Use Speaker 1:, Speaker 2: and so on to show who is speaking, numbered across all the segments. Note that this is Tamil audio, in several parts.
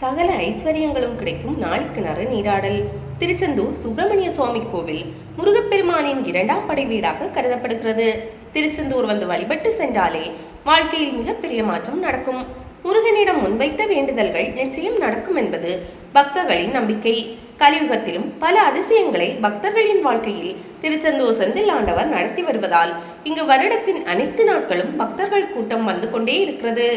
Speaker 1: சகல ஐஸ்வர்யங்களும் கிடைக்கும் நாளிக்கிணறு நீராடல். திருச்செந்தூர் சுப்பிரமணிய சுவாமி கோவில் முருகப்பெருமானின் இரண்டாம் படை வீடாக கருதப்படுகிறது. திருச்செந்தூர் வந்து வழிபட்டு சென்றாலே வாழ்க்கையில் மிகப்பெரிய மாற்றம் நடக்கும். முருகனிடம் முன்வைத்த வேண்டுதல்கள் நிச்சயம் நடக்கும் என்பது பக்தர்களின் நம்பிக்கை. கலியுகத்திலும் பல அதிசயங்களை பக்தர்களின் வாழ்க்கையில் திருச்செந்தூர் செந்தில் ஆண்டவர் நடத்தி வருவதால் இங்கு வருடத்தின் அனைத்து நாட்களும் பக்தர்கள் கூட்டம் வந்து கொண்டே இருக்கிறது.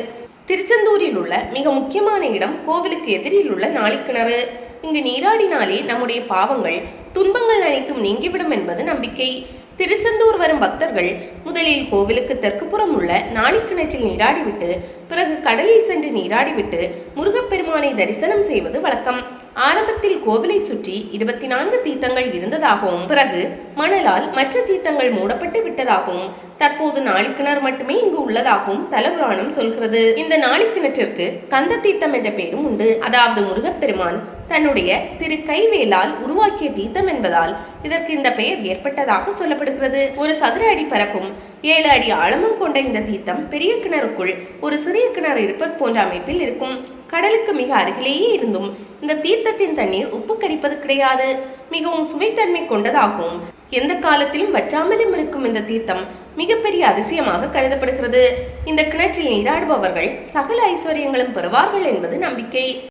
Speaker 1: திருச்செந்தூரில் உள்ள மிக முக்கியமான இடம் கோவிலுக்கு எதிரில் உள்ள நாளிக்கிணறு. இங்கு நீராடினாலே நம்முடைய பாவங்கள் துன்பங்கள் அனைத்தும் நீங்கிவிடும் என்பது நம்பிக்கை. திருச்செந்தூர் வரும் பக்தர்கள் முதலில் கோவிலுக்கு தெற்குப்புறம் உள்ள நாளிக்கிணற்றில் நீராடிவிட்டு பிறகு கடலில் சென்று நீராடிவிட்டு முருகப்பெருமானை தரிசனம் செய்வது வழக்கம். ஆரம்பத்தில் கோவிலை சுற்றி இருபத்தி நான்கு தீர்த்தங்கள் இருந்ததாகவும் பிறகு மணலால் மற்ற தீர்த்தங்கள் மூடப்பட்டு விட்டதாகவும் தற்போது நாளிக்கிணறு மட்டுமே இங்கு உள்ளதாகவும் தலபுராணம் சொல்கிறது. இந்த நாளிக்கிணற்றிற்கு கந்த தீர்த்தம் என்ற பெயரும் உண்டு. அதாவது முருகப்பெருமான் தன்னுடைய திரு கைவேலால் உருவாக்கிய தீர்த்தம் என்பதால் இதற்கு இந்த பெயர் ஏற்பட்டதாக சொல்லப்படுகிறது. ஒரு சதுர அடி பரப்பும் ஏழு அடி ஆழமும் கொண்ட இந்த தீர்த்தம் பெரிய கிணறுக்குள் ஒரு சிறிய கிணறு இருப்பது போன்ற அமைப்பில் இருக்கும். கடலுக்கு மிக அருகிலேயே இருந்தும் இந்த தீர்த்தத்தின் தண்ணீர் உப்பு கரிப்பது கிடையாது. மிகவும் சுவைத்தன்மை கொண்டதாகவும் எந்த காலத்திலும் வற்றாமலும் இருக்கும் இந்த தீர்த்தம் மிகப்பெரிய அதிசயமாக கருதப்படுகிறது. இந்த கிணற்றில் நீராடுபவர்கள் சகல ஐஸ்வர்யங்களும் பெறுவார்கள் என்பது நம்பிக்கை.